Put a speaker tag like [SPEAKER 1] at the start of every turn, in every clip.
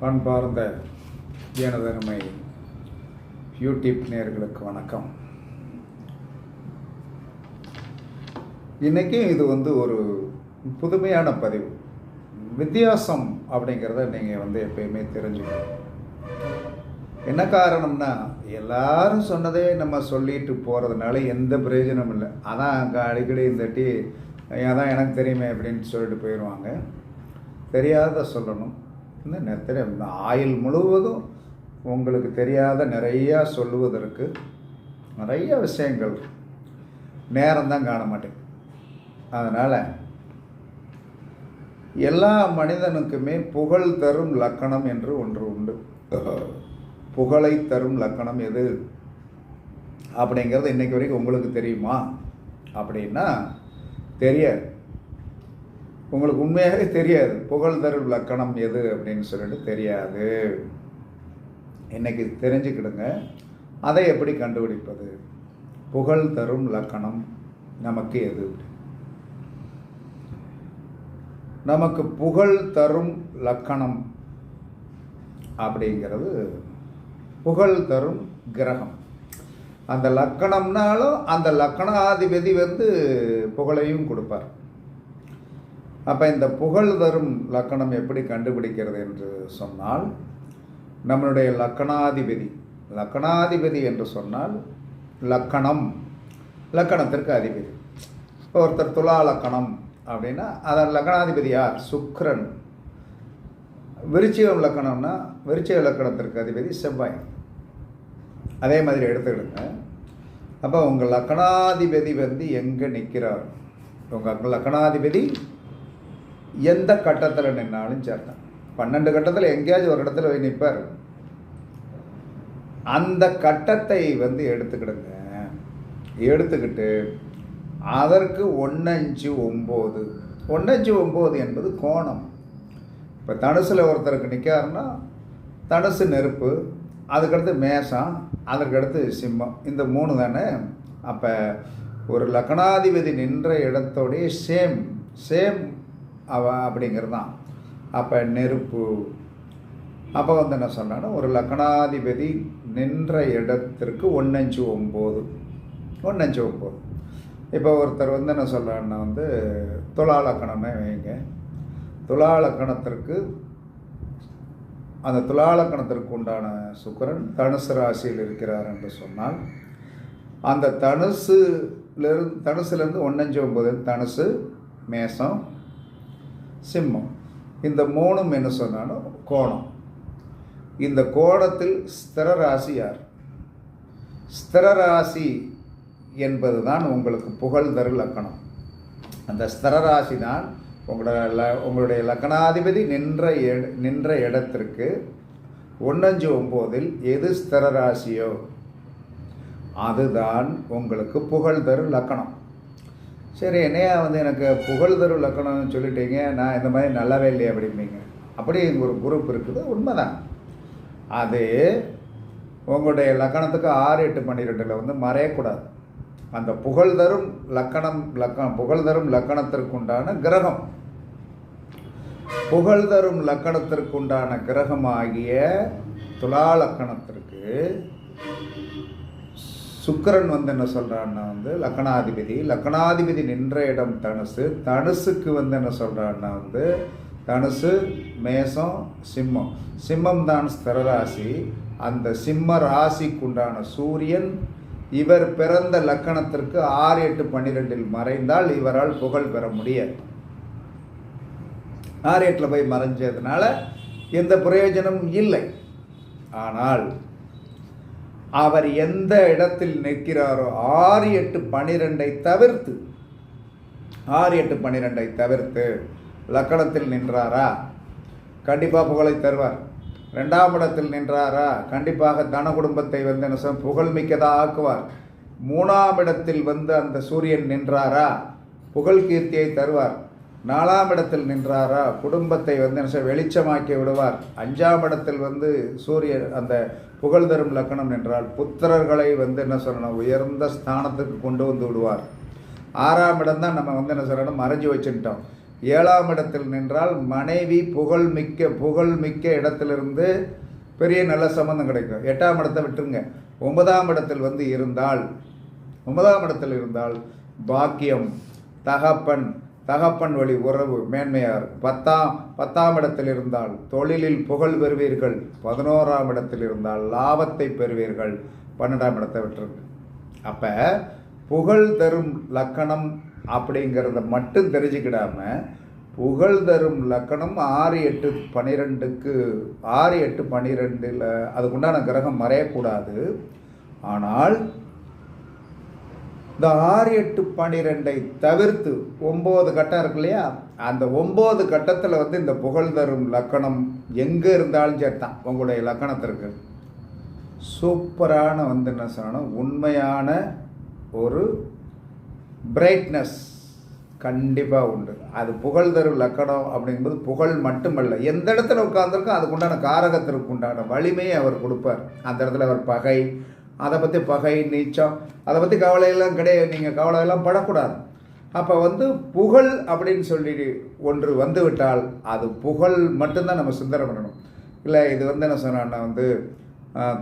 [SPEAKER 1] பண்பார்ந்த எனதருமை யூடியூப் நேர்களுக்கு வணக்கம். இன்றைக்கும் இது வந்து ஒரு புதுமையான பதிவு. வித்தியாசம் அப்படிங்கிறத நீங்கள் வந்து எப்பயுமே தெரிஞ்சுக்கணும். என்ன காரணம்னா எல்லாரும் சொன்னதே நம்ம சொல்லிட்டு போகிறதுனால எந்த பிரயோஜனமும் இல்லை. அதான் அங்கே அடிக்கடி இந்தட்டி அதான் எனக்கு தெரியுமே அப்படின்னு சொல்லிட்டு போயிடுவாங்க தெரியாத சொல்லணும். இந்த நிறைய இந்த ஆயுள் முழுவதும் உங்களுக்கு தெரியாத நிறையா சொல்லுவதற்கு நிறைய விஷயங்கள் நேரம்தான் காண மாட்டேங்குது. அதனால் எல்லா மனிதனுக்குமே புகழ் தரும் லக்கணம் என்று ஒன்று உண்டு. புகழை தரும் லக்கணம் எது? அப்படிங்கிறது இன்றைக்கு வரைக்கும் உங்களுக்கு தெரியுமா? அப்படின்னா தெரியாது. உங்களுக்கு உண்மையாகவே தெரியாது. புகழ் தரும் லக்கணம் எது அப்படின்னு சொல்லிட்டு தெரியாது. இன்னைக்கு தெரிஞ்சுக்கிடுங்க. அதை எப்படி கண்டுபிடிப்பது? புகழ் தரும் லக்கணம் நமக்கு எது? நமக்கு புகழ் தரும் லக்கணம் அப்படிங்கிறது புகழ் தரும் கிரகம். அந்த லக்கணம்னாலும் அந்த லக்கணாதிபதி வந்து புகழையும் கொடுப்பார். அப்போ இந்த புகழ் தரும் லக்கணம் எப்படி கண்டுபிடிக்கிறது என்று சொன்னால் நம்மளுடைய லக்கணாதிபதி லக்கணாதிபதி என்று சொன்னால் லக்கணம் லக்கணத்திற்கு அதிபதி. இப்போ ஒருத்தர் துலா லக்கணம் அப்படின்னா அதன் லக்கணாதிபதி யார்? சுக்ரன். விருச்சிகம் லக்கணம்னா விருச்சிக லக்கணத்திற்கு அதிபதி செவ்வாய். அதே மாதிரி எடுத்துக்கிடுங்க. அப்போ உங்கள் லக்கணாதிபதி வந்து எங்கே நிற்கிறார் உங்கள் லக்கணாதிபதி எந்த கட்டத்தில் நின்னாலும் சேர்ந்தேன் பன்னெண்டு கட்டத்தில் எங்கேயாச்சும் ஒரு இடத்துல போய் நிற்பார் அந்த கட்டத்தை வந்து எடுத்துக்கிடுங்க. எடுத்துக்கிட்டு அதற்கு ஒன்னஞ்சு ஒம்பது. ஒன்னஞ்சு ஒம்பது என்பது கோணம். இப்போ தனுசில் ஒருத்தருக்கு நிற்காருன்னா தனுசு நெருப்பு அதுக்கடுத்து மேசம் அதற்கடுத்து சிம்மம். இந்த மூணு தானே? அப்போ ஒரு லக்னாதிபதி நின்ற இடத்தோடைய சேம். சேம் அவ அப்படிங்கிறது தான் அப்போ நெருப்பு. அப்போ வந்து என்ன சொன்னான்னா ஒரு லக்னாதிபதி நின்ற இடத்திற்கு ஒன்னஞ்சு ஒம்பது. ஒன்னஞ்சு ஒம்பது. இப்போ ஒருத்தர் வந்து என்ன சொல்கிறாருன்னா வந்து துலா லக்கணமே வைங்க. துலா லக்கணத்திற்கு அந்த துலாலக்கணத்திற்கு உண்டான சுக்கரன் தனுசு ராசியில் இருக்கிறார் என்று சொன்னால் அந்த தனுசுலேருந்து தனுசுலேருந்து ஒன்னஞ்சு ஒம்பது தனுசு மேசம் சிம்மம். இந்த மூணும் என்ன சொன்னாலும் கோணம். இந்த கோணத்தில் ஸ்திர ராசி யார்? ஸ்திர ராசி என்பது தான் உங்களுக்கு புகழ் தரு லக்கணம். அந்த ஸ்திர ராசி தான் உங்களோட உங்களுடைய லக்கணாதிபதி நின்ற நின்ற இடத்திற்கு ஒன்னஞ்சு ஒம்போதில் எது ஸ்திர ராசியோ அதுதான் உங்களுக்கு புகழ் தரு லக்கணம். சரி என்னையா வந்து எனக்கு புகழ் தரும் லக்கணம்னு சொல்லிட்டீங்க. நான் இந்த மாதிரி நல்லாவே இல்லையே அப்படிம்பீங்க. அப்படி ஒரு குரூப் இருக்குது. உண்மைதான். அது உங்களுடைய லக்கணத்துக்கு ஆறு எட்டு பன்னிரெண்டில் வந்து மறையக்கூடாது. அந்த புகழ் தரும் லக்கணம் லக்கணம் புகழ் தரும் லக்கணத்திற்குண்டான கிரகம். புகழ் தரும் லக்கணத்திற்குண்டான கிரகமாகிய துலா லக்கணத்திற்கு சுக்கரன் வந்து என்ன சொல்கிறான்னா வந்து லக்கணாதிபதி லக்கணாதிபதி நின்ற இடம் தனுசு தனுசுக்கு வந்து என்ன சொல்கிறான்னா வந்து தனுசு மேசம் சிம்மம். சிம்மம் தான் ஸ்திரராசி அந்த சிம்ம ராசிக்குண்டான சூரியன் இவர் பிறந்த லக்கணத்திற்கு ஆறு எட்டு பன்னிரெண்டில் மறைந்தால் இவரால் புகழ் பெற முடியாது. ஆறு எட்டில் போய் மறைஞ்சதுனால எந்த பிரயோஜனமும் இல்லை. ஆனால் அவர் எந்த இடத்தில் நிற்கிறாரோ ஆறு எட்டு பனிரெண்டை தவிர்த்து ஆறு எட்டு பன்னிரெண்டை தவிர்த்து லக்கணத்தில் நின்றாரா? கண்டிப்பாக புகழை தருவார். ரெண்டாம் இடத்தில் நின்றாரா? கண்டிப்பாக தன குடும்பத்தை வந்து என்ன சொல்ல புகழ்மிக்கதாக ஆக்குவார். மூணாம் இடத்தில் வந்து அந்த சூரியன் நின்றாரா? புகழ் கீர்த்தியை தருவார். நாலாம் இடத்தில் நின்றாரா? குடும்பத்தை வந்து என்ன வெளிச்சமாக்கி விடுவார். அஞ்சாம் இடத்தில் வந்து சூரியன் அந்த புகழ் தரும் லக்கணம் நின்றால் புத்திரர்களை வந்து என்ன சொல்லணும்? உயர்ந்த ஸ்தானத்துக்கு கொண்டு வந்து விடுவார். ஆறாம் இடம் தான் நம்ம வந்து என்ன சொல்லணும்? மறைஞ்சு வச்சுக்கிட்டோம். ஏழாம் இடத்தில் நின்றால் மனைவி புகழ் மிக்க புகழ் மிக்க இடத்திலிருந்து பெரிய நல்ல சம்பந்தம் கிடைக்கும். எட்டாம் இடத்தை விட்டுருங்க. ஒன்பதாம் இடத்தில் வந்து இருந்தால் ஒன்பதாம் இடத்தில் இருந்தால் பாக்கியம் தகப்பன் தகப்பன் வழி உறவு மேன்மையார். பத்தாம் பத்தாம் இடத்தில் இருந்தால் தொழிலில் புகழ் பெறுவீர்கள். பதினோராம் இடத்தில் இருந்தால் லாபத்தை பெறுவீர்கள். பன்னெண்டாம் இடத்தை விட்டுருக்கு அப்போ புகழ் தரும் லக்கணம் அப்படிங்கிறத மட்டும் தெரிஞ்சுக்கிடாம புகழ் தரும் லக்கணம் ஆறு எட்டு பன்னிரெண்டுக்கு ஆறு எட்டு பன்னிரெண்டில் அதுக்குண்டான கிரகம் மறையக்கூடாது. ஆனால் இந்த ஆறு எட்டு பன்னிரெண்டை தவிர்த்து ஒம்பது கட்டம் இருக்கு இல்லையா? அந்த ஒம்பது கட்டத்தில் வந்து இந்த புகழ் தரும் லக்கணம் எங்கே இருந்தாலும் சரி தான் உங்களுடைய லக்கணத்திற்கு சூப்பரான வந்து என்ன சொல்லணும்? உண்மையான ஒரு பிரைட்னஸ் கண்டிப்பாக உண்டு. அது புகழ் தரும் லக்கணம் அப்படிங்கும்போது புகழ் மட்டுமல்ல. எந்த இடத்துல உட்காந்துருக்கோ அதுக்குண்டான காரகத்திற்கு உண்டான வலிமையை அவர் கொடுப்பார். அந்த இடத்துல அவர் பகை அதை பற்றி பகை நீச்சம் அதை பற்றி கவலையெல்லாம் கிடையாது. நீங்கள் கவலையெல்லாம் படக்கூடாது. அப்போ வந்து புகழ் அப்படின்னு சொல்லி ஒன்று வந்து விட்டால் அது புகழ் மட்டும்தான் நம்ம சிந்தனை பண்ணணும். இல்லை இது வந்து என்ன சொன்னான்னா வந்து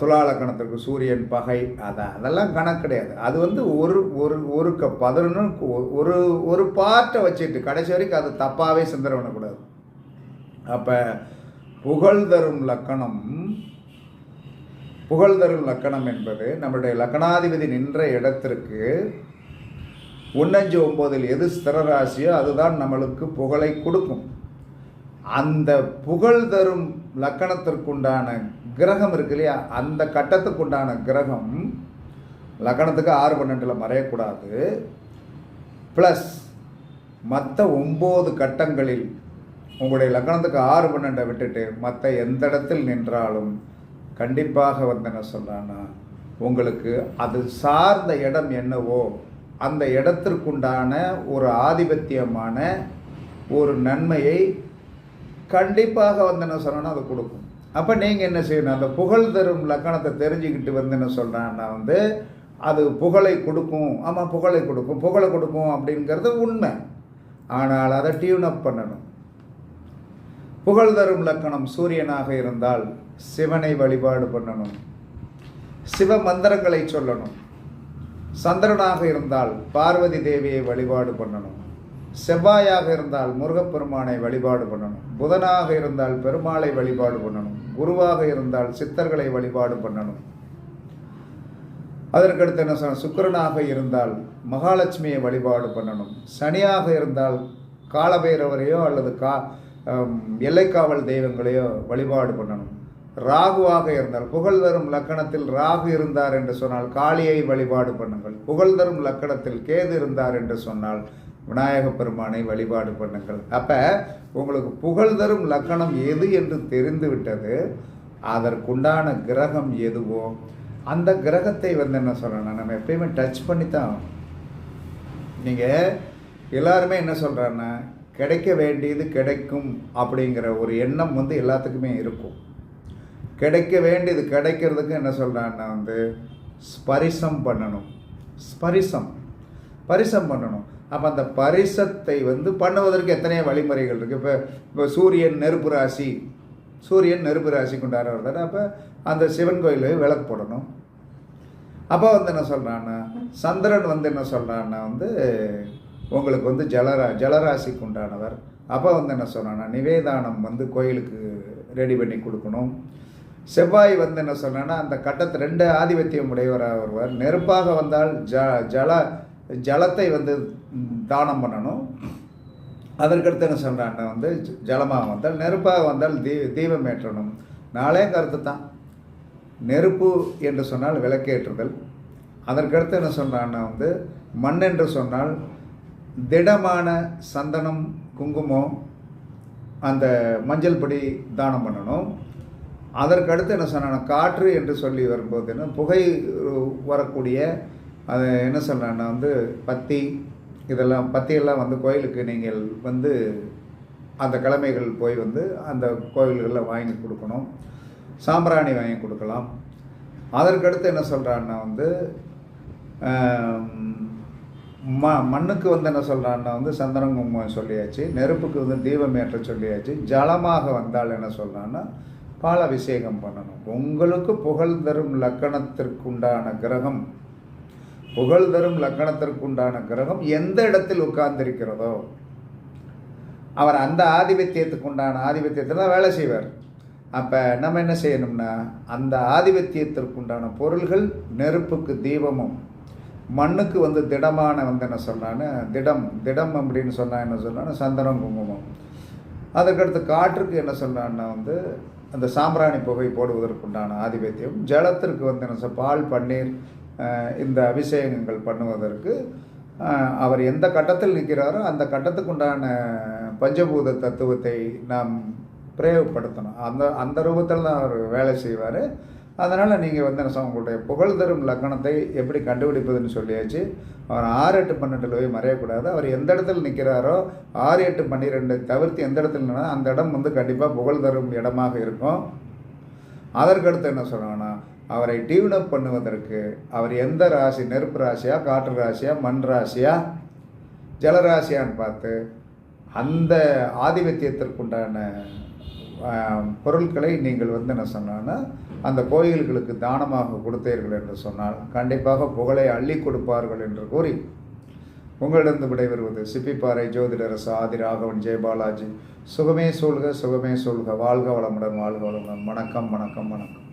[SPEAKER 1] துலாலக்கணத்திற்கு சூரியன் பகை அதான் அதெல்லாம் கணக்கு கிடையாது. அது வந்து ஒரு ஒரு ஒரு க பதினொன்று ஒரு ஒரு பார்ட்டை வச்சுட்டு கடைசி வரைக்கும் அது தப்பாகவே சிந்தனை பண்ணக்கூடாது. அப்போ புகழ் தரும் லக்கணம் புகழ் தரும் லக்கணம் என்பது நம்முடைய லக்கணாதிபதி நின்ற இடத்திற்கு ஒன்னஞ்சு ஒம்போதில் எது ஸ்திரராசியோ அதுதான் நம்மளுக்கு புகழை கொடுக்கும். அந்த புகழ் தரும் லக்கணத்திற்குண்டான கிரகம் இருக்கு இல்லையா? அந்த கட்டத்துக்குண்டான கிரகம் லக்கணத்துக்கு ஆறு பன்னெண்டில் மறையக்கூடாது. ப்ளஸ் மற்ற ஒம்பது கட்டங்களில் உங்களுடைய லக்கணத்துக்கு ஆறு பன்னெண்டை விட்டுட்டு மற்ற எந்த இடத்தில் நின்றாலும் கண்டிப்பாக வந்து என்ன சொல்கிறான்னா உங்களுக்கு அது சார்ந்த இடம் என்னவோ அந்த இடத்திற்குண்டான ஒரு ஆதிபத்தியமான ஒரு நன்மையை கண்டிப்பாக வந்து என்ன சொல்லணும் அது கொடுக்கும். அப்போ நீங்கள் என்ன செய்யணும் அந்த புகழ் தரும் லக்கணத்தை தெரிஞ்சுக்கிட்டு வந்து என்ன சொல்கிறான்னா வந்து அது புகழை கொடுக்கும். ஆமாம் புகழை கொடுக்கும். புகழை கொடுக்கும் அப்படிங்கிறது உண்மை. ஆனால் அதை டியூன் அப் பண்ணணும். புகழ் தரும் லக்கணம் சூரியனாக இருந்தால் சிவனை வழிபாடு பண்ணணும். சிவ மந்திரங்களை சொல்லணும். சந்திரனாக இருந்தால் பார்வதி தேவியை வழிபாடு பண்ணணும். செவ்வாயாக இருந்தால் முருகப்பெருமானை வழிபாடு பண்ணணும். புதனாக இருந்தால் பெருமாளை வழிபாடு பண்ணணும். குருவாக இருந்தால் சித்தர்களை வழிபாடு பண்ணணும். அதற்கடுத்து என்ன சொன்ன சுக்கிரனாக இருந்தால் மகாலட்சுமியை வழிபாடு பண்ணணும். சனியாக இருந்தால் காலபைரவரையோ அல்லது கா எல்லைக்காவல் தெய்வங்களையோ வழிபாடு பண்ணணும். ராகுவாக இருந்தால் புகழ் தரும் லக்கணத்தில் ராகு இருந்தார் என்று சொன்னால் காளியை வழிபாடு பண்ணுங்கள். புகழ் தரும் லக்கணத்தில் கேது இருந்தார் என்று சொன்னால் விநாயக பெருமானை வழிபாடு பண்ணுங்கள். அப்போ உங்களுக்கு புகழ் தரும் லக்கணம் எது என்று தெரிந்து விட்டது. அதற்குண்டான கிரகம் எதுவோ அந்த கிரகத்தை வந்து என்ன சொல்கிறேன்னா நம்ம எப்பயுமே டச் பண்ணி தான் நீங்கள் எல்லாருமே என்ன சொல்கிறாங்கன்னா கிடைக்க வேண்டியது கிடைக்கும் அப்படிங்கிற ஒரு எண்ணம் வந்து எல்லாத்துக்குமே இருக்கும். கிடைக்க வேண்டியது கிடைக்கிறதுக்கு என்ன சொல்கிறான்னா வந்து ஸ்பரிசம் பண்ணணும். ஸ்பரிசம். பரிசம் பண்ணணும். அப்போ அந்த பரிசத்தை வந்து பண்ணுவதற்கு எத்தனையோ வழிமுறைகள் இருக்குது இப்போ இப்போ சூரியன் நெருப்பு ராசி சூரியன் நெருப்பு ராசி கொண்டாடுறாரு தானே. அப்போ அந்த சிவன் கோயிலில் விளக்கு போடணும். அப்போ வந்து என்ன சொல்கிறான்னா சந்திரன் வந்து என்ன சொல்கிறான்னா வந்து உங்களுக்கு வந்து ஜலரா ஜலராசிக்கு உண்டானவர். அப்போ வந்து என்ன சொல்கிறான்னா நிவேதானம் வந்து கோயிலுக்கு ரெடி பண்ணி கொடுக்கணும். செவ்வாய் வந்து என்ன சொன்னேன்னா அந்த கட்டத்தை ரெண்டு ஆதிபத்தியம் உடையவராக வருவார் நெருப்பாக வந்தால் ஜ ஜல ஜலத்தை வந்து தானம் பண்ணணும். அதற்கடுத்து என்ன சொல்கிறான்னா வந்து ஜலமாக வந்தால் நெருப்பாக வந்தால் தீ தீபம் ஏற்றணும். நாளே கருத்து தான். நெருப்பு என்று சொன்னால் விளக்கேற்றுதல். அதற்கடுத்து என்ன சொல்கிறான்னா வந்து மண் என்று சொன்னால் திடமான சந்தனம் குங்குமம் அந்த மஞ்சள் பொடி தானம் பண்ணணும். அதற்கடுத்து என்ன சொன்னான்னா காற்று என்று சொல்லி வரும்போது என்ன புகை வரக்கூடிய அது என்ன சொல்கிறான்னா வந்து பத்தி இதெல்லாம் பத்தியெல்லாம் வந்து கோயிலுக்கு நீங்கள் வந்து அந்த கிழமைகள் போய் வந்து அந்த கோயில்களில் வாங்கி கொடுக்கணும். சாம்பிராணி வாங்கி கொடுக்கலாம். அதற்கடுத்து என்ன சொல்கிறான்னா வந்து ம மண்ணுக்கு வந்து என்ன சொல்கிறான்னா வந்து சந்தனம் குங்குமம் சொல்லியாச்சு நெருப்புக்கு வந்து தீபம் ஏற்ற சொல்லியாச்சு ஜலமாக வந்தால் என்ன சொல்கிறான்னா பால் அபிஷேகம் பண்ணணும். உங்களுக்கு புகழ் தரும் லக்கணத்திற்குண்டான கிரகம் புகழ் தரும் லக்கணத்திற்குண்டான கிரகம் எந்த இடத்தில் உட்கார்ந்திருக்கிறதோ அவர் அந்த ஆதிபத்தியத்துக்கு உண்டான ஆதிபத்தியத்தில் தான் வேலை செய்வார். அப்போ நம்ம என்ன செய்யணும்னா அந்த ஆதிபத்தியத்திற்கு உண்டான பொருள்கள் நெருப்புக்கு தீபமும் மண்ணுக்கு வந்து திடமான வந்து என்ன சொன்னான்னு திடம் திடம் அப்படின்னு சொன்னால் என்ன சொன்னான்னு சந்தனம் குங்குமம். அதற்கடுத்து காற்றுக்கு என்ன சொன்னான்னா வந்து அந்த சாம்பிராணி புகை போடுவதற்குண்டான ஆதிபத்தியம். ஜலத்திற்கு வந்து என்ன பால் பன்னீர் இந்த அபிஷேகங்கள் பண்ணுவதற்கு அவர் எந்த கட்டத்தில் நிற்கிறாரோ அந்த கட்டத்துக்குண்டான பஞ்சபூத தத்துவத்தை நாம் பிரயோகப்படுத்தணும். அந்த அந்த ரூபத்தில் தான் அவர் வேலை செய்வார். அதனால் நீங்கள் வந்து என்ன உங்களுடைய புகழ் தரும் லக்கணத்தை எப்படி கண்டுபிடிப்பதுன்னு சொல்லியாச்சு. அவர் ஆறு எட்டு பன்னெண்டில் போய் மறையக்கூடாது. அவர் எந்த இடத்துல நிற்கிறாரோ ஆறு எட்டு பன்னிரெண்டு தவிர்த்து எந்த இடத்துல நின்னா அந்த இடம் வந்து கண்டிப்பாக புகழ் தரும் இடமாக இருக்கும். அதற்கடுத்து என்ன சொல்கிறாங்கன்னா அவரை டியூன் அப் பண்ணுவதற்கு அவர் எந்த ராசி நெருப்பு ராசியா காற்று ராசியா மண் ராசியா ஜலராசியான்னு பார்த்து அந்த ஆதிபத்தியத்திற்குண்டான பொருட்களை நீங்கள் வந்து என்ன சொன்னான்னா அந்த கோயில்களுக்கு தானமாக கொடுத்தீர்கள் என்று சொன்னால் கண்டிப்பாக புகழை அள்ளி கொடுப்பார்கள் என்று கூறி உங்களிடம் விடைபெறுவது சிப்பிப்பாறை ஜோதிடரசு ஆதி ராகவன் ஜெயபாலாஜி சுகமே சொல்க சுகமே சொல்க வாழ்க வளமுடன் வாழ்க வளமுடன். வணக்கம் வணக்கம் வணக்கம்.